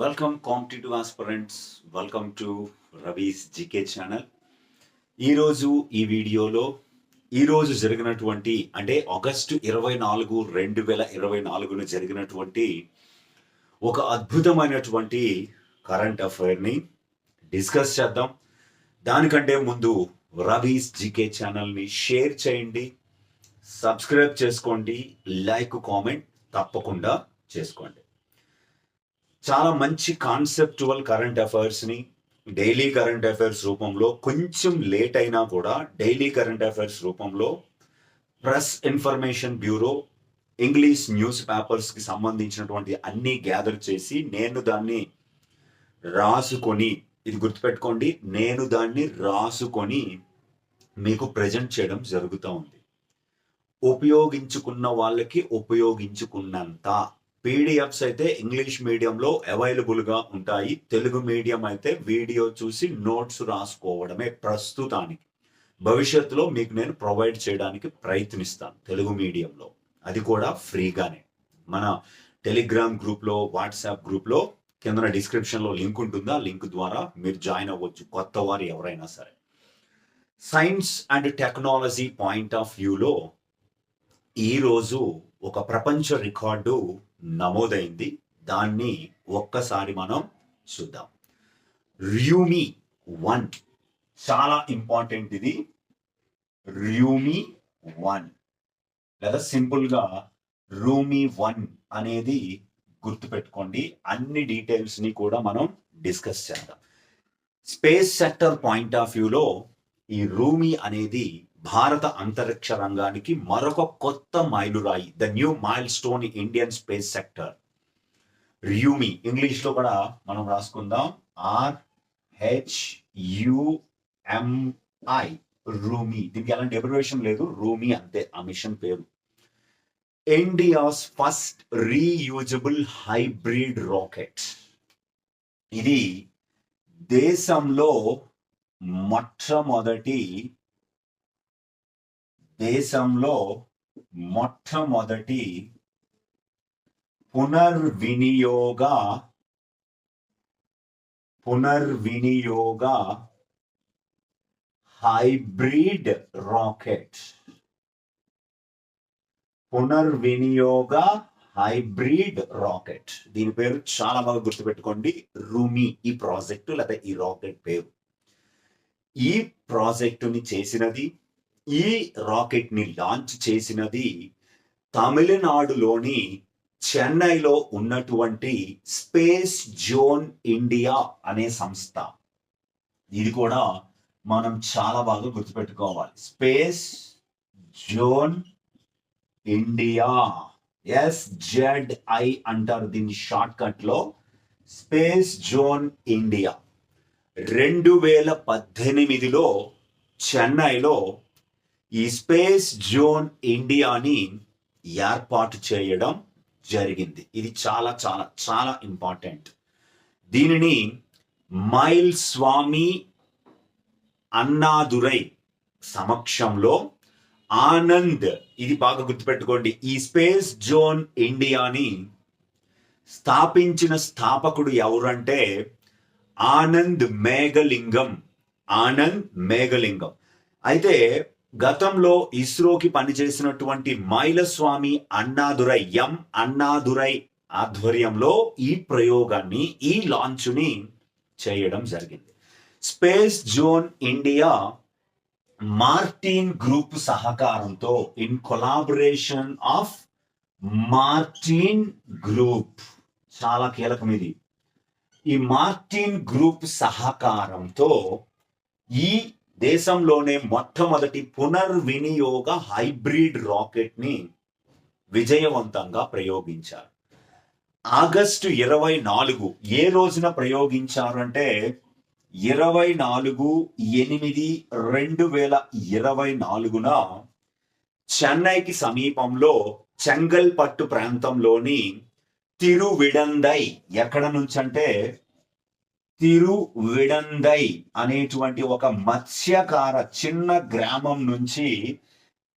Welcome competitive aspirants welcome to Ravi's GK channel ఈరోజు ఈ వీడియోలో ఈరోజు జరిగినటువంటి అంటే ఆగస్టు ఇరవై నాలుగు రెండు వేల ఇరవై నాలుగున జరిగినటువంటి ఒక అద్భుతమైనటువంటి కరెంట్ అఫైర్ని డిస్కస్ చేద్దాం. దానికంటే ముందు రవీస్ జీకే ఛానల్ని షేర్ చేయండి. సబ్స్క్రైబ్ చేసుకోండి. లైక్ కామెంట్ తప్పకుండా చేసుకోండి. చాలా మంచి కాన్సెప్చువల్ కరెంట్ అఫైర్స్ని డైలీ కరెంట్ అఫైర్స్ రూపంలో కొంచెం లేట్ అయినా కూడా డైలీ కరెంట్ అఫైర్స్ రూపంలో press information bureau English news పేపర్స్కి సంబంధించినటువంటి అన్ని గ్యాదర్ చేసి నేను దాన్ని రాసుకొని ఇది గుర్తుపెట్టుకోండి నేను దాన్ని రాసుకొని మీకు ప్రజెంట్ చేయడం జరుగుతూ ఉంది. ఉపయోగించుకున్న వాళ్ళకి ఉపయోగించుకున్నంత. పీడిఎఫ్స్ అయితే ఇంగ్లీష్ మీడియంలో అవైలబుల్గా ఉంటాయి. తెలుగు మీడియం అయితే వీడియో చూసి నోట్స్ రాసుకోవడమే ప్రస్తుతానికి. భవిష్యత్తులో మీకు నేను ప్రొవైడ్ చేయడానికి ప్రయత్నిస్తాను తెలుగు మీడియంలో అది కూడా ఫ్రీగానే. మన టెలిగ్రామ్ గ్రూప్లో వాట్సాప్ గ్రూప్లో కింద డిస్క్రిప్షన్లో లింక్ ఉంటుందా? లింక్ ద్వారా మీరు జాయిన్ అవ్వచ్చు. కొత్త వారు ఎవరైనా సరే. Science and technology point of వ్యూలో ఈరోజు ఒక ప్రపంచ రికార్డు నమోదైంది. దాన్ని ఒక్కసారి మనం చూద్దాం. ర్యూమి వన్ చాలా ఇంపార్టెంట్ ఇది. ర్యూమి వన్ లేదా సింపుల్గా రూమీ వన్ అనేది గుర్తుపెట్టుకోండి. అన్ని డీటెయిల్స్ని కూడా మనం డిస్కస్ చేద్దాం. స్పేస్ సెక్టర్ పాయింట్ ఆఫ్ వ్యూలో ఈ రూమీ అనేది భారత అంతరిక్ష రంగానికి మరొక కొత్త మైలురాయి the new milestone Indian space sector Rhumi ఇంగ్లీష్లో కూడా మనం రాసుకుందాం. ఆర్ హెచ్ యుఎంఐ రూమి దీనికి ఎలాంటి ఎబ్రివేషన్ లేదు. రూమి అంతే ఆ మిషన్ పేరు. India's first reusable hybrid rocket ఇది దేశంలో మొట్టమొదటి దేశంలో మొట్టమొదటి పునర్వినియోగ పునర్వినియోగ హైబ్రిడ్ రాకెట్. పునర్వినియోగ హైబ్రిడ్ రాకెట్. దీని పేరు చాలా బాగా గుర్తుపెట్టుకోండి. రూమి ఈ ప్రాజెక్టు లేదా ఈ రాకెట్ పేరు. ఈ ప్రాజెక్టుని చేసినది ఈ రాకెట్ని లాంచ్ చేసినది తమిళనాడులోని చెన్నైలో ఉన్నటువంటి స్పేస్ జోన్ ఇండియా అనే సంస్థ. ఇది కూడా మనం చాలా బాగా గుర్తుపెట్టుకోవాలి. Space zone India. S Z I అంటారు దీన్ని షార్ట్ కట్లో స్పేస్ జోన్ ఇండియా. రెండు వేల పద్దెనిమిదిలో చెన్నైలో ఈ స్పేస్ జోన్ ఇండియాని ఏర్పాటు చేయడం జరిగింది. ఇది చాలా చాలా చాలా ఇంపార్టెంట్. దీనిని మైల్ స్వామి అన్నాదురై సమక్షంలో ఆనంద్ ఇది బాగా గుర్తుపెట్టుకోండి ఈ స్పేస్ జోన్ ఇండియాని స్థాపించిన స్థాపకుడు ఎవరంటే ఆనంద్ మేఘలింగం. ఆనంద్ మేఘలింగం. అయితే గతంలో ఇస్రోకి పనిచేసినటువంటి మైలస్వామి అన్నాదురై ఎం అన్నాదురై ఆధ్వర్యంలో ఈ ప్రయోగాన్ని ఈ లాంచ్ని చేయడం జరిగింది. Space zone India Martin group సహకారంతో in collaboration of Martin group చాలా కీలకం ఇది ఈ మార్టిన్ గ్రూప్ సహకారంతో ఈ దేశంలోనే మొట్టమొదటి పునర్వినియోగ హైబ్రిడ్ రాకెట్ని విజయవంతంగా ప్రయోగించారు. ఆగస్టు ఇరవై నాలుగు ఏ రోజున ప్రయోగించారు అంటే ఇరవై నాలుగు ఎనిమిది రెండు వేల ఇరవై నాలుగున చెన్నైకి సమీపంలో చెంగల్పట్టు ప్రాంతంలోని తిరువిడందై ఎక్కడ నుంచి అంటే తిరువిడందై అనేటువంటి ఒక మత్స్యకార చిన్న గ్రామం నుంచి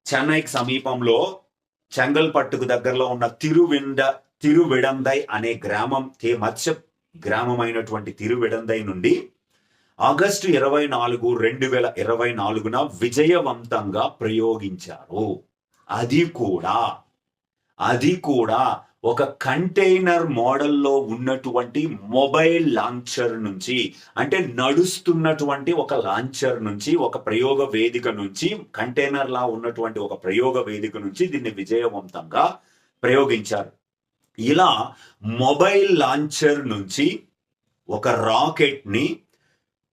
చెన్నైకి సమీపంలో చెంగల్పట్టుకు దగ్గరలో ఉన్న తిరువిండ తిరువిడందై అనే గ్రామం తే- మత్స్య గ్రామమైనటువంటి తిరువిడందై నుండి ఆగస్టు ఇరవై నాలుగు రెండు వేల ఇరవై నాలుగున విజయవంతంగా ప్రయోగించారు. అది కూడా అది కూడా ఒక కంటైనర్ మోడల్లో ఉన్నటువంటి మొబైల్ లాంచర్ నుంచి అంటే నడుస్తున్నటువంటి ఒక లాంచర్ నుంచి ఒక ప్రయోగ వేదిక నుంచి కంటైనర్ లా ఉన్నటువంటి ఒక ప్రయోగ వేదిక నుంచి దీన్ని విజయవంతంగా ప్రయోగించారు. ఇలా మొబైల్ లాంచర్ నుంచి ఒక రాకెట్ని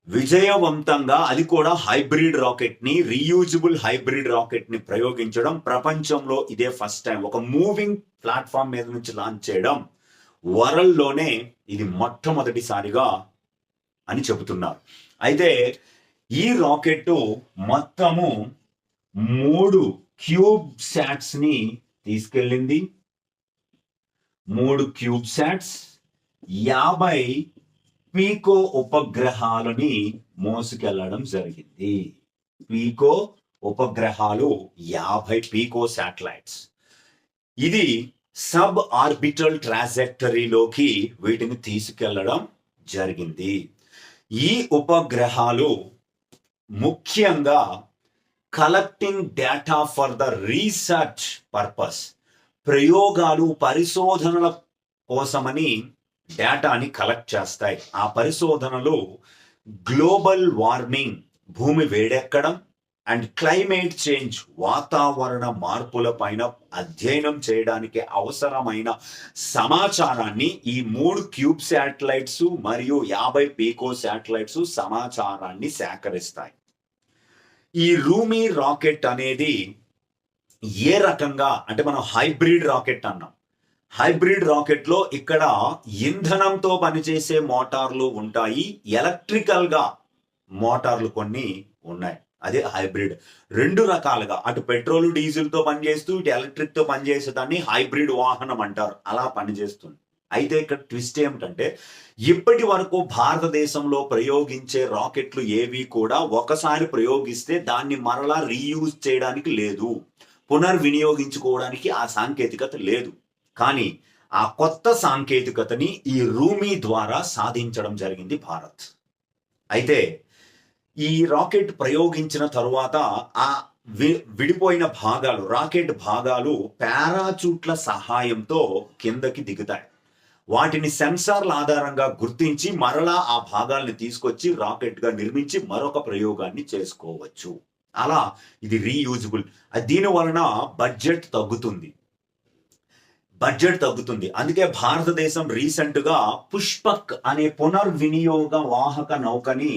విజయవంతంగా అది కూడా హైబ్రిడ్ రాకెట్ని రీయూజబుల్ హైబ్రిడ్ రాకెట్ని ప్రయోగించడం ప్రపంచంలో ఇదే ఫస్ట్ టైం. ఒక మూవింగ్ ప్లాట్ఫామ్ మీద నుంచి లాంచ్ చేయడం వరల్డ్లోనే ఇది మొట్టమొదటిసారిగా అని చెబుతున్నారు. అయితే ఈ రాకెట్ మొత్తము మూడు క్యూబ్ శాట్స్ని తీసుకెళ్ళింది. మూడు క్యూబ్ శాట్స్ యాభై పీకో ఉపగ్రహాలని మోసుకెళ్ళడం జరిగింది. పీకో ఉపగ్రహాలు యాభై పీకో శాటిలైట్స్. ఇది సబ్ ఆర్బిటల్ ట్రాజెక్టరీలోకి వీటిని తీసుకెళ్ళడం జరిగింది. ఈ ఉపగ్రహాలు ముఖ్యంగా collecting data for the research purpose ప్రయోగాలు పరిశోధనల కోసమని డేటాని కలెక్ట్ చేస్తాయి. ఆ పరిశోధనలు గ్లోబల్ వార్మింగ్ భూమి వేడెక్కడం అండ్ క్లైమేట్ చేంజ్ వాతావరణ మార్పుల పైన అధ్యయనం చేయడానికి అవసరమైన సమాచారాన్ని ఈ మూడు క్యూబ్ శాటిలైట్స్ మరియు యాభై పీకో శాటిలైట్స్ సమాచారాన్ని సేకరిస్తాయి. ఈ రూమీ రాకెట్ అనేది ఏ రకంగా అంటే మనం హైబ్రిడ్ రాకెట్ అన్నాం. హైబ్రిడ్ రాకెట్లో ఇక్కడ ఇంధనంతో పనిచేసే మోటార్లు ఉంటాయి. ఎలక్ట్రికల్గా మోటార్లు కొన్ని ఉన్నాయి. అదే హైబ్రిడ్. రెండు రకాలుగా. అటు పెట్రోల్ డీజిల్తో పనిచేస్తూ ఇటు ఎలక్ట్రిక్తో పనిచేసే దాన్ని హైబ్రిడ్ వాహనం అంటారు. అలా పనిచేస్తుంది. అయితే ఇక్కడ ట్విస్ట్ ఏమిటంటే ఇప్పటి వరకు భారతదేశంలో ప్రయోగించే రాకెట్లు ఏవి కూడా ఒకసారి ప్రయోగిస్తే దాన్ని మరలా రీయూజ్ చేయడానికి లేదు. పునర్వినియోగించుకోవడానికి ఆ సాంకేతికత లేదు. కానీ ఆ కొత్త సాంకేతికతని ఈ రూమీ ద్వారా సాధించడం జరిగింది భారత్. అయితే ఈ రాకెట్ ప్రయోగించిన తరువాత ఆ విడిపోయిన భాగాలు రాకెట్ భాగాలు పారాచూట్ల సహాయంతో కిందకి దిగుతాయి. వాటిని సెన్సార్ల ఆధారంగా గుర్తించి మరలా ఆ భాగాల్ని తీసుకొచ్చి రాకెట్గా నిర్మించి మరొక ప్రయోగాన్ని చేసుకోవచ్చు. అలా ఇది రీయూజబుల్. దీని వలన బడ్జెట్ తగ్గుతుంది. బడ్జెట్ తగ్గుతుంది. అందుకే భారతదేశం రీసెంట్గా పుష్పక్ అనే పునర్వినియోగ వాహక నౌకని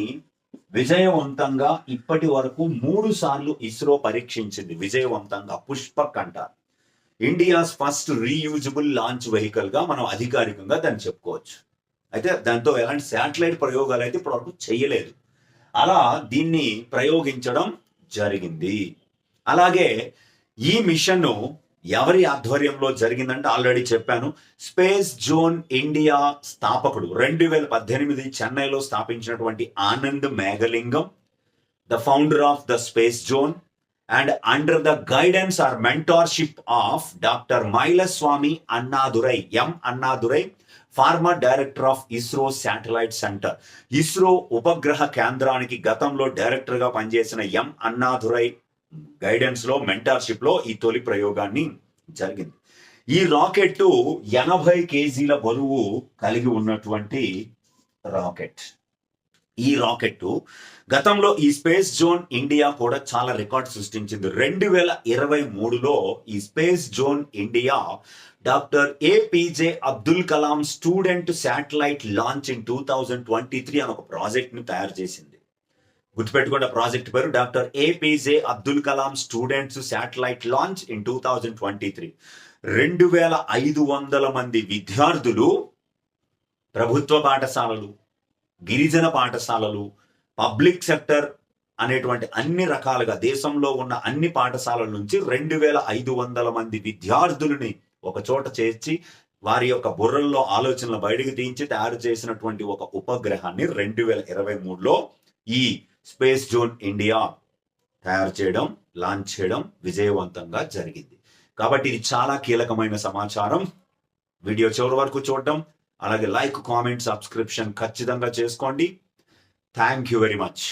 విజయవంతంగా ఇప్పటి వరకు మూడు సార్లు ఇస్రో పరీక్షించింది. విజయవంతంగా పుష్పక్ అంటారు ఇండియాస్ ఫస్ట్ రీయూజబుల్ లాంచ్ వెహికల్గా మనం అధికారికంగా దాన్ని చెప్పుకోవచ్చు. అయితే దాంతో ఎలాంటి శాటిలైట్ ప్రయోగాలు అయితే ఇప్పటివరకు చేయలేదు. అలా దీన్ని ప్రయోగించడం జరిగింది. అలాగే ఈ మిషన్ ఎవరి ఆధ్వర్యంలో జరిగిందంటే ఆల్రెడీ చెప్పాను. స్పేస్ జోన్ ఇండియా స్థాపకుడు రెండు వేల పద్దెనిమిది చెన్నైలో స్థాపించినటువంటి Anand Meghalingam the founder of the space zone and under the guidance or mentorship of doctor Mylswamy Annadurai M Annadurai former director of ISRO satellite centre. ISRO ఉపగ్రహ కేంద్రానికి గతంలో డైరెక్టర్గా పనిచేసిన ఎం అన్నాదురై గైడెన్స్లో లో ఈ తొలి ప్రయోగాన్ని జరిగింది. ఈ రాకెట్ ఎనభై కేజీల బరువు కలిగి ఉన్నటువంటి రాకెట్. ఈ రాకెట్ గతంలో ఈ స్పేస్ జోన్ ఇండియా కూడా చాలా రికార్డ్ సృష్టించింది. రెండు వేల ఇరవై మూడులో ఈ space zone India doctor APJ Abdul Kalam student satellite launch in two thousand twenty three అని ఒక ప్రాజెక్ట్ని తయారు చేసింది. గుర్తుపెట్టుకున్న ప్రాజెక్ట్ పేరు doctor APJ Abdul Kalam students satellite launch in two thousand twenty three. రెండు వేల ఐదు వందల మంది విద్యార్థులు ప్రభుత్వ పాఠశాలలు గిరిజన పాఠశాలలు పబ్లిక్ సెక్టర్ అనేటువంటి అన్ని రకాలుగా దేశంలో ఉన్న అన్ని పాఠశాలల నుంచి రెండు వేల ఐదు వందల మంది విద్యార్థులని ఒక చోట చేర్చి వారి యొక్క బుర్రల్లో ఆలోచనలు బయటకు తీయించి తయారు చేసినటువంటి ఒక ఉపగ్రహాన్ని రెండు వేల ఇరవై మూడులో ఈ స్పేస్ జోన్ ఇండియా తయారు చేయడం లాంచ్ చేయడం విజయవంతంగా జరిగింది. కాబట్టి ఇది చాలా కీలకమైన సమాచారం. వీడియో చివరి వరకు చూడడం అలాగే లైక్ కామెంట్ సబ్స్క్రిప్షన్ ఖచ్చితంగా చేసుకోండి. Thank you very much.